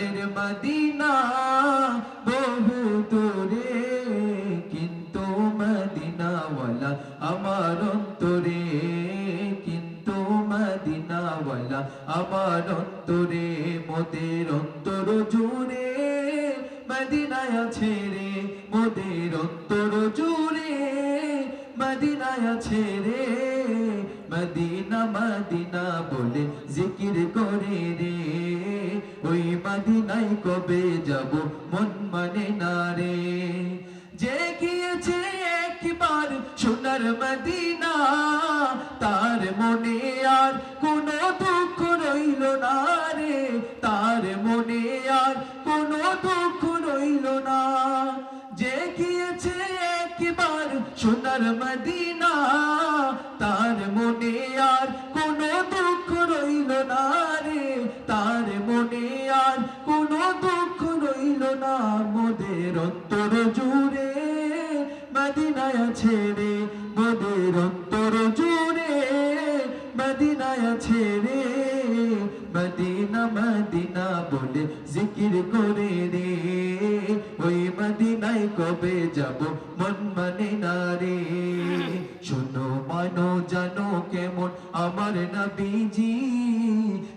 প্রাণের মদিনা বহু দূরে, কিন্তু মদিনাওয়ালা আমার অন্তরে, কিন্তু মদিনাওয়ালা আমার অন্তরে, মোদের অন্তর জুড়ে মদিনায় আছে রে, মোদের অন্তর জুড়ে মদিনায় আছে রে। মদিনা মদিনা বলে জিকির করে রে। ওই মদিনায় কবে যাব? মন মানে না রে। যে গিয়েছে একবার সোনার মদিনা, তার মনে আর কোনো দুঃখ রইল না রে। তার মনে আর কোনো দুঃখ রইল না। যে গিয়েছে একবার সোনার মদিনা, তার মনে আর কোনো দুঃখ রইল না রে। তার না অন্তর জুড়ে মদিনায় রে মোদের অন্তর জুড়ে মদিনায় ছেড়ে মদিনা মদিনা বলে জিকির করে রে। ওই মদিনায় কবে যাব মন মানে না রে। শোনো মানো, জানো কেমন আমার নবীজি।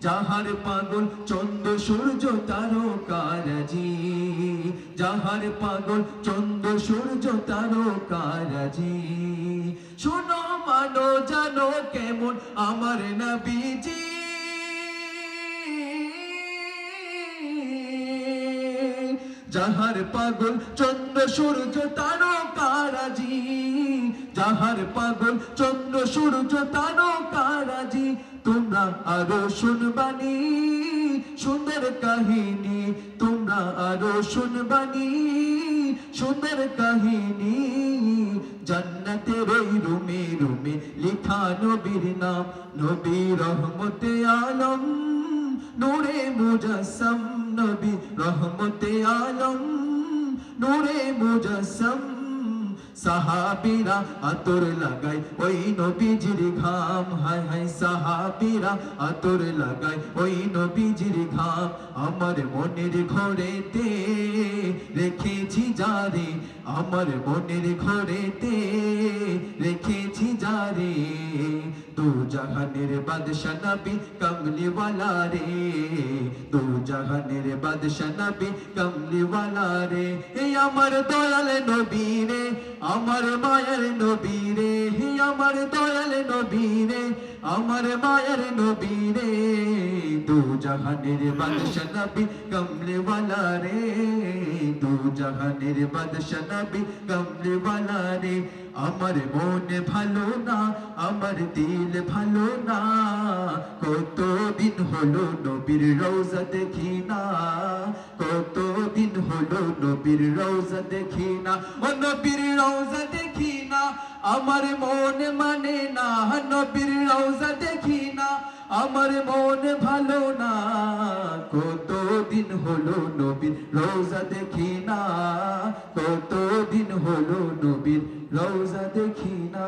যাহার পাগল চন্দ্র সূর্য, তারকারাজি। যাহার পাগল চন্দ্র সূর্য, তারকারাজি। শোনো মানো, জানো কেমন আমার নবীজি। যাহার পাগল চন্দ্র সূর্য তারকারাজি, যাহার পাগল চন্দ্র সূর্য তারকারাজি, তোমরা আরও শুনবানি সুন্দর কাহিনী, তোমরা আরও শুনবানি সুন্দর কাহিনী। জান্নাতের ওই রুমে রুমে লিখা নবীর নাম নবী রহমতে আলম। নূরে মুজাসম নবী রহমতে আলম নূরে মুজাসম সাহাবিরা আতর লাগাই ওই নবীজির ঘাম। হায় হায় সাহাবিরা আতর লাগাই ওই নবীজির ঘাম। আমার মনের ঘরেতে রেখেছি যারে, আমার মনের ঘরেতে রেখেছি যারে। তু জাহানের বাদশা নবী কমলিওয়ালা রে তু জাহানের বাদশা নবী কমলিওয়ালা রে। এই আমার দয়াল নবী রে আমার মায়ের নবীরে আমার দয়াল নবীরে আমার মায়ের নবীরে দু জাহানের বাদশা নবী, কমলিওয়ালা রে। তু জাহানের বাদশা নবী কমলিওয়ালা রে আমার মন ভালো না, আমার দিল ভালো না। কত দিন হলো নবীর রোজা দেখি না কত দিন হলো নবীর রোজা দেখি না। ও নবীর রোজা দেখি না, আমার মন মানে না, নবীর রোজা দেখি না। আমার মন ভালো না কত দিন হলো নবীর রোজা দেখি না কত দিন হলো নবীর রোজা দেখি না।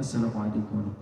আসসালামু আলাইকুম।